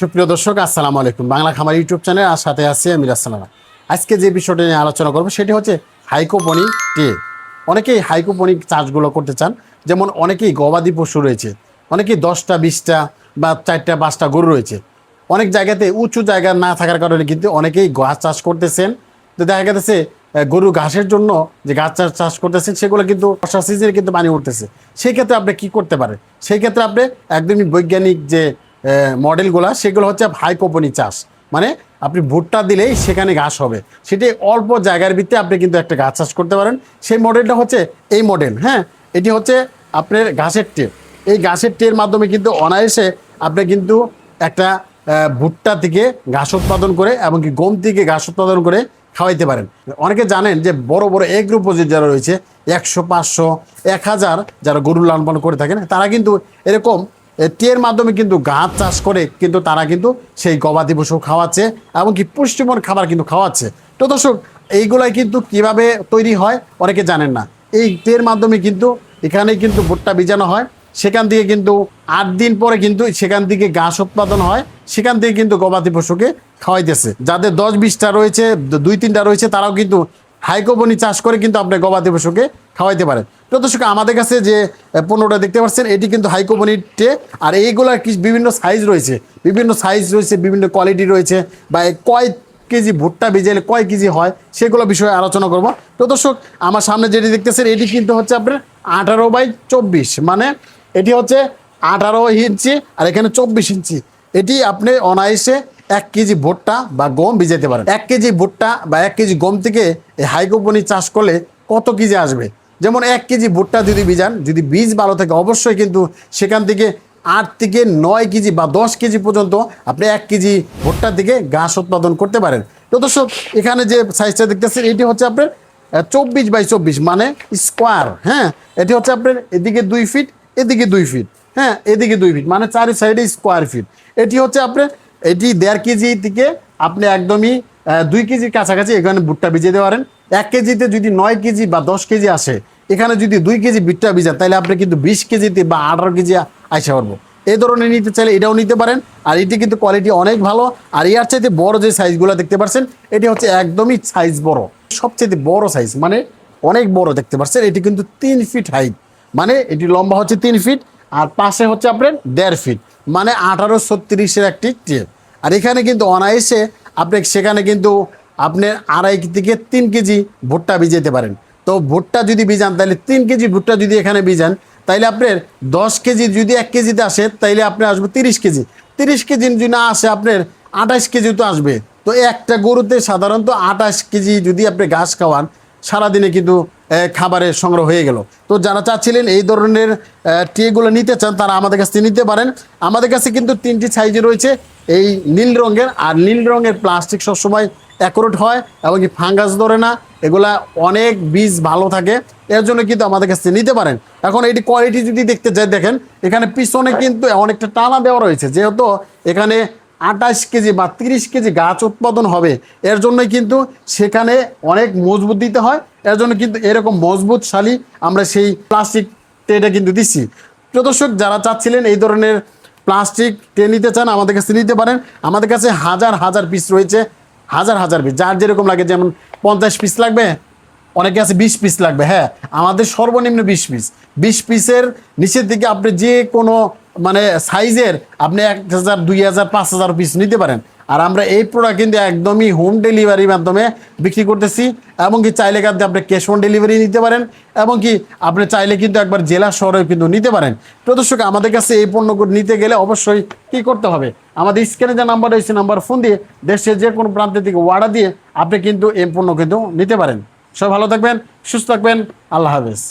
সুপ্রিয় দর্শক, আসসালামু আলাইকুম। বাংলা খামার ইউটিউব চ্যানেল, আর সাথে আছি আমি রাসালামা আজকে যে বিষয়টা নিয়ে আলোচনা করব, সেটি হচ্ছে হাইকোপনিক টে। অনেকেই হাইকোপনিক চাষগুলো করতে চান। যেমন অনেকেই গবাদি পশু রয়েছে, অনেকেই দশটা, বিশটা বা চারটা, পাঁচটা গরু রয়েছে। অনেক জায়গাতে উঁচু জায়গা না থাকার কারণে কিন্তু অনেকেই গাছ চাষ করতেছেন। তো দেখা গেছে গরু ঘাসের জন্য যে গাছ চাষ চাষ করতেছেন, সেগুলো কিন্তু বর্ষা সিজনে কিন্তু পানি উঠতেছে। সেই ক্ষেত্রে আপনি কি করতে পারেন? সেই ক্ষেত্রে আপনি একদমই বৈজ্ঞানিক যে মডেলগুলো, সেগুলো হচ্ছে হাইকোপনি চাষ। মানে আপনি ভুট্টা দিলেই সেখানে ঘাস হবে। সেটি অল্প জায়গার ভিত্তিতে আপনি কিন্তু একটা গাছ চাষ করতে পারেন। সেই মডেলটা হচ্ছে এই মডেল হ্যাঁ? এটি হচ্ছে আপনার ঘাসের টে এই ঘাসের টের মাধ্যমে কিন্তু অনায়াসে আপনি কিন্তু একটা ভুট্টা থেকে ঘাস উৎপাদন করে এমনকি গম থেকে ঘাস উৎপাদন করে খাওয়াইতে পারেন। অনেকে জানেন যে বড় বড় এগ্রো প্রজেক্ট যারা রয়েছে, একশো, পাঁচশো, এক হাজার যারা গরু লালন করে থাকেন, তারা কিন্তু এরকম এ, টের মাধ্যমে কিন্তু গাছ চাষ করে কিন্তু তারা কিন্তু সেই গবাদি পশু খাওয়াচ্ছে এমনকি পুষ্টিমন খাবার কিন্তু খাওয়াচ্ছে। তো দর্শক এইগুলাই কিন্তু কীভাবে তৈরি হয় অনেকে জানেন না। এই টের মাধ্যমে কিন্তু এখানে কিন্তু ভুট্টা বিজানো হয়। সেখান থেকে কিন্তু আট দিন পরে কিন্তু সেখান থেকে ঘাস উৎপাদন হয়। সেখান থেকে কিন্তু গবাদি পশুকে খাওয়াইতেছে। যাদের দশ বিশটা রয়েছে দুই তিনটা রয়েছে তারাও কিন্তু হাইকোবনি চাষ করে কিন্তু আপনি গবাদি পশুকে খাওয়াইতে পারেন। তো দর্শক, আমাদের কাছে যে পণ্যটা দেখতে পাচ্ছেন, এটি কিন্তু হাইকোবনির টে, আর এইগুলার কি বিভিন্ন সাইজ রয়েছে। বিভিন্ন সাইজ রয়েছে, বিভিন্ন কোয়ালিটি রয়েছে, বা কয় কেজি ভুট্টা ভিজাইলে কয় কেজি হয়, সেগুলো বিষয়ে আলোচনা করব। তো দর্শক, আমার সামনে যেটি দেখতেছেন, এটি কিন্তু হচ্ছে আপনার আঠারো বাই চব্বিশ মানে এটি হচ্ছে আঠারো ইঞ্চি, আর এখানে চব্বিশ ইঞ্চি। এটি আপনি অনায়াসে এক কেজি ভুট্টা বা গম ভিজাইতে পারেন। এক কেজি ভুট্টা বা এক কেজি গম থেকে এই হাইকোপনি চাষ করলে কত কেজি আসবে? যেমন এক কেজি ভুট্টা যদি ভিজান, যদি বীজ ভালো থাকে, অবশ্যই কিন্তু সেখান থেকে আট থেকে নয় কেজি বা দশ কেজি পর্যন্ত আপনি এক কেজি ভুট্টা থেকে ঘাস উৎপাদন করতে পারেন। তো দর্শক, এখানে যে সাইজটা দেখতেছেন, এটি হচ্ছে আপনার চব্বিশ বাই চব্বিশ মানে স্কোয়ার হ্যাঁ? এটি হচ্ছে আপনার এদিকে দুই ফিট এদিকে দুই ফিট হ্যাঁ? এদিকে দুই ফিট মানে চারি সাইডে স্কোয়ার ফিট এটি হচ্ছে আপনার এটি দেড় কেজি থেকে আপনি একদমই দুই কেজির কাছাকাছি এখানে ভুট্টা ভিজিয়ে দিতে পারেন। এক কেজিতে যদি নয় কেজি বা দশ কেজি আসে, এখানে যদি দুই কেজি ভুট্টা ভিজান তাহলে আপনি কিন্তু বিশ কেজিতে বা আঠারো কেজি আইসা পারব। এই ধরনের নিতে চাইলে এটাও নিতে পারেন। আর এটি কিন্তু কোয়ালিটি অনেক ভালো। আর ইয়ার চাইতে বড় যে সাইজগুলো দেখতে পাচ্ছেন এটি হচ্ছে একদমই সাইজ বড়। সবচেয়ে বড় সাইজ মানে অনেক বড় দেখতে পাচ্ছেন এটি কিন্তু তিন ফিট হাইট মানে এটি লম্বা হচ্ছে তিন ফিট আর পাশে হচ্ছে আপনার দেড় ফিট মানে আঠারো ছত্রিশের একটি আর এখানে কিন্তু অনায়াসে আপনি সেখানে কিন্তু আপনি আড়াই থেকে তিন কেজি ভুট্টা ভিজাইতে পারেন। তো ভুট্টা যদি ভিজান, তাহলে তিন কেজি ভুট্টা যদি এখানে ভিজান তাইলে আপনার দশ কেজি যদি এক কেজিতে আসে তাইলে আপনার আসবে তিরিশ কেজি। তিরিশ কেজি যদি না আসে, আপনার আঠাশ কেজি তো আসবে। তো একটা গরুতে সাধারণত আঠাশ কেজি যদি আপনি ঘাস খাওয়ান সারাদিনে কিন্তু খাবারের সংগ্রহ হয়ে গেল। তো যারা চাচ্ছিলেন এই ধরনের ট্রেগুলো নিতে চান, তারা আমাদের কাছ থেকে নিতে পারেন। আমাদের কাছে কিন্তু তিনটি সাইজে রয়েছে, এই নীল রঙের। আর নীল রঙের প্লাস্টিক সবসময় অ্যাকুরেট হয়, এবং কি ফাঙ্গাস ধরে না, এগুলা অনেক বীজ ভালো থাকে। এর জন্য কিন্তু আমাদের কাছ নিতে পারেন। এখন এটি কোয়ালিটি যদি দেখতে যাই, দেখেন, এখানে পিছনে কিন্তু অনেকটা টানা দেওয়া রয়েছে। যেহেতু এখানে আঠাশ কেজি বা তিরিশ কেজি গাছ উৎপাদন হবে। এর জন্য কিন্তু সেখানে অনেক মজবুত দিতে হয়। এর জন্য কিন্তু এরকম মজবুত শালি আমরা সেই প্লাস্টিক ট্রেটা কিন্তু দিচ্ছি। প্রিয় দর্শক, যারা চাচ্ছিলেন এই ধরনের প্লাস্টিক ট্রে নিতে চান, আমাদের কাছে নিতে পারেন। আমাদের কাছে হাজার হাজার পিস রয়েছে। হাজার হাজার পিস যার যেরকম লাগে, যেমন পঞ্চাশ পিস লাগবে, অনেকে আছে বিশ পিস লাগবে হ্যাঁ। আমাদের সর্বনিম্ন বিশ পিস বিশ পিসের নিচের দিকে আপনি যে কোনো মানে সাইজের আপনি এক হাজার, দুই হাজার, পাঁচ হাজার পিস নিতে পারেন। আর আমরা এই প্রোডাক্ট কিন্তু একদমই হোম ডেলিভারির মাধ্যমে বিক্রি করতেছি, এবং কি চাইলে কিন্তু আপনি ক্যাশ অন ডেলিভারি নিতে পারেন, এবং কি আপনি চাইলে কিন্তু একবার জেলা শহরেও কিন্তু নিতে পারেন। প্রদর্শক আমাদের কাছে এই পণ্যগুলো নিতে গেলে অবশ্যই কি করতে হবে? আমাদের স্ক্রিনে যে নাম্বার রয়েছে নাম্বার ফোন দিয়ে দেশের যে কোনো প্রান্তের থেকে ওয়ার্ডার দিয়ে আপনি কিন্তু এই পণ্য কিন্তু নিতে পারেন। সবাই ভালো থাকবেন, সুস্থ থাকবেন, আল্লাহ হাফেজ।